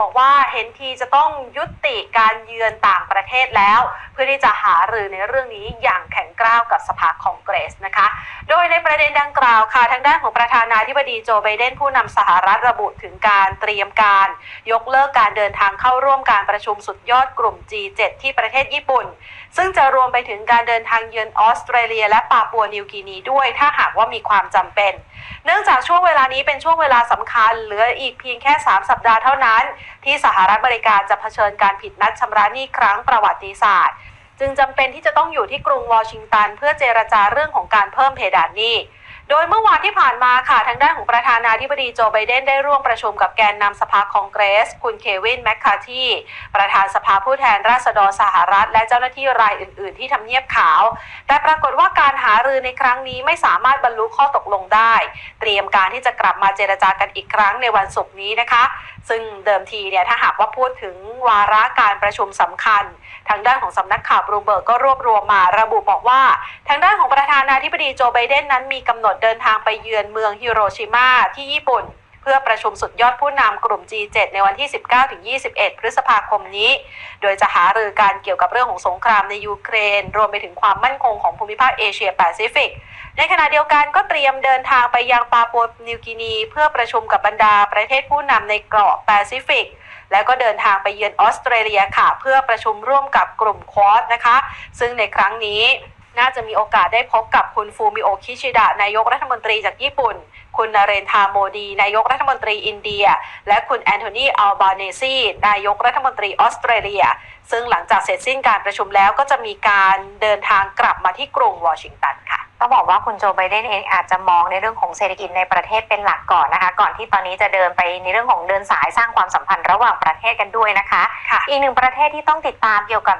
บอกว่าเห็นทีจะต้องยุติการเยือนต่างประเทศแล้ว เพื่อที่จะหารือในเรื่องนี้อย่างแข็งกร้าวกับสภาคองเกรสนะคะ โดยในประเด็นดังกล่าวค่ะทางด้านของประธานาธิบดีโจไบเดนผู้นำสหรัฐระบุถึงการเตรียมการ ยกเลิกการเดินทางเข้าร่วมการประชุมสุดยอดกลุ่ม G7 ที่ประเทศญี่ปุ่น ซึ่งจะรวมไปถึงการเดินทางเยือนออสเตรเลีย และปาปัวนิวกินีด้วย ถ้าหากว่ามีความจำเป็น เนื่องจากช่วงเวลานี้เป็นช่วงเวลาสำคัญ เหลืออีกเพียงแค่ 3 สัปดาห์เท่านั้น ที่สหรัฐอเมริกาจะเผชิญการผิดนัดชำระหนี้ครั้งประวัติศาสตร์ จึงจำเป็นที่จะต้องอยู่ที่กรุงวอชิงตัน เพื่อเจรจาเรื่องของการเพิ่มเพดานหนี้โดยเมื่อวานที่ผ่านมาค่ะ ทางด้านของประธานาธิบดีโจไบเดนได้ร่วมประชุมกับแกนนำสภาคองเกรส คุณเควินแมคคาทีประธานสภาผู้แทนราษฎรสหรัฐ และเจ้าหน้าที่รายอื่น ๆ ที่ทำเนียบขาว แต่ปรากฏว่าการหารือในครั้งนี้ไม่สามารถบรรลุข้อตกลงได้ เตรียมการที่จะกลับมาเจรจากันอีกครั้งในวันศุกร์นี้นะคะซึ่งเดิมทีเนี่ยถ้าหากว่าพูดถึงวาระการประชุมสำคัญ ทางด้านของสำนักข่าวบรูเบิร์กก็รวบรวมมาระบุบอกว่า ทางด้านของประธานาธิบดีโจไบเดนนั้นมีกำหนดเดินทางไปเยือนเมืองฮิโรชิมาที่ญี่ปุ่น เพื่อประชุมสุดยอดผู้นำกลุ่ม G7 ในวันที่ 19-21 พฤษภาคมนี้ โดยจะหารือการเกี่ยวกับเรื่องของสงครามในยูเครน รวมไปถึงความมั่นคงของภูมิภาคเอเชียแปซิฟิก ในขณะเดียวกันก็เตรียมเดินทางไปยังปาปัวนิวกินี เพื่อประชุมกับบรรดาประเทศผู้นำในเกาะแปซิฟิก แล้วก็เดินทางไปเยือนออสเตรเลียค่ะ เพื่อประชุมร่วมกับกลุ่มควอดนะคะ ซึ่งในครั้งนี้น่าจะมีโอกาสได้พบกับคุณฟูมิโอคิชิดะนายกรัฐมนตรีจากญี่ปุ่น คุณนาเรนทาโมดี นายกรัฐมนตรีอินเดีย และคุณแอนโทนีอัลบาเนซีนายกรัฐมนตรีออสเตรเลีย ซึ่งหลังจากเสร็จสิ้นการประชุมแล้วก็จะมีการเดินทางกลับมาที่กรุงวอชิงตันค่ะ ต้องบอกว่าคุณโจไบเดนเองอาจจะมองในเรื่องของเศรษฐกิจในประเทศเป็นหลักก่อนนะคะ ก่อนที่ตอนนี้จะเดินไปในเรื่องของเดินสายสร้างความสัมพันธ์ระหว่างประเทศกันด้วยนะคะค่ะอีกหนึ่งประเทศที่ต้องติดตามเกี่ยวกับ